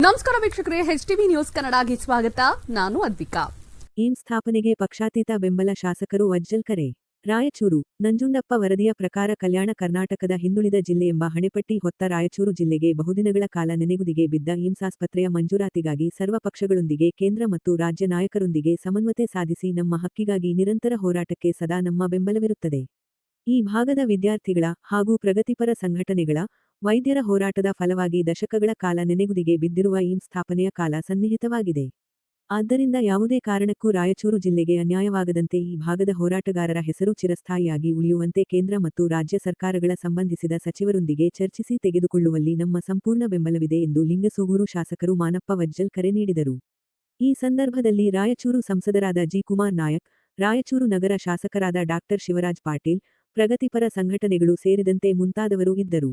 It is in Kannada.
ನಮಸ್ಕಾರ ವೀಕ್ಷಕರೇ ಎಚ್ ಟಿವಿ ನ್ಯೂಸ್ ಕನ್ನಡಗೆ ಸ್ವಾಗತ. ನಾನು ಅದ್ವಿಕಾ. ಏಮ್ ಸ್ಥಾಪನೆಗೆ ಪಕ್ಷಾತೀತ ಬೆಂಬಲ ಶಾಸಕರು ವಜ್ಜಲ್ ಕರೆ? ರಾಯಚೂರು, ನಂಜುಂಡಪ್ಪ ವರದಿಯ ಪ್ರಕಾರ ಕಲ್ಯಾಣ ಕರ್ನಾಟಕದ ಹಿಂದುಳಿದ ಜಿಲ್ಲೆ ಎಂಬ ಹಣೆಪಟ್ಟಿ ಹೊತ್ತ ರಾಯಚೂರು ಜಿಲ್ಲೆಗೆ ಬಹುದಿನಗಳ ಕಾಲ ನೆನೆಗುದಿಗೆ ಬಿದ್ದ ಏಮ್ಸ್ ಆಸ್ಪತ್ರೆಯ ಮಂಜೂರಾತಿಗಾಗಿ ಸರ್ವಪಕ್ಷಗಳೊಂದಿಗೆ ಕೇಂದ್ರ ಮತ್ತು ರಾಜ್ಯ ನಾಯಕರೊಂದಿಗೆ ಸಮನ್ವತೆ ಸಾಧಿಸಿ ನಮ್ಮ ಹಕ್ಕಿಗಾಗಿ ನಿರಂತರ ಹೋರಾಟಕ್ಕೆ ಸದಾ ನಮ್ಮ ಬೆಂಬಲವಿರುತ್ತದೆ. ಈ ಭಾಗದ ವಿದ್ಯಾರ್ಥಿಗಳ ಹಾಗೂ ಪ್ರಗತಿಪರ ಸಂಘಟನೆಗಳ ವೈದ್ಯರ ಹೋರಾಟದ ಫಲವಾಗಿ ದಶಕಗಳ ಕಾಲ ನೆನೆಗುದಿಗೆ ಬಿದ್ದಿರುವ ಏಮ್ಸ್ ಸ್ಥಾಪನೆಯ ಕಾಲ ಸನ್ನಿಹಿತವಾಗಿದೆ. ಆದ್ದರಿಂದ ಯಾವುದೇ ಕಾರಣಕ್ಕೂ ರಾಯಚೂರು ಜಿಲ್ಲೆಗೆ ಅನ್ಯಾಯವಾಗದಂತೆ ಈ ಭಾಗದ ಹೋರಾಟಗಾರರ ಹೆಸರು ಚಿರಸ್ಥಾಯಿಯಾಗಿ ಉಳಿಯುವಂತೆ ಕೇಂದ್ರ ಮತ್ತು ರಾಜ್ಯ ಸರ್ಕಾರಗಳ ಸಂಬಂಧಿಸಿದ ಸಚಿವರೊಂದಿಗೆ ಚರ್ಚಿಸಿ ತೆಗೆದುಕೊಳ್ಳುವಲ್ಲಿ ನಮ್ಮ ಸಂಪೂರ್ಣ ಬೆಂಬಲವಿದೆ ಎಂದು ಲಿಂಗಸೂಗೂರು ಶಾಸಕರು ಮಾನಪ್ಪ ವಜ್ಜಲ್ ಕರೆ ನೀಡಿದರು. ಈ ಸಂದರ್ಭದಲ್ಲಿ ರಾಯಚೂರು ಸಂಸದರಾದ ಜಿ ಕುಮಾರ್ ನಾಯಕ್, ರಾಯಚೂರು ನಗರ ಶಾಸಕರಾದ ಡಾಕ್ಟರ್ ಶಿವರಾಜ್ ಪಾಟೀಲ್, ಪ್ರಗತಿಪರ ಸಂಘಟನೆಗಳು ಸೇರಿದಂತೆ ಮುಂತಾದವರು ಇದ್ದರು.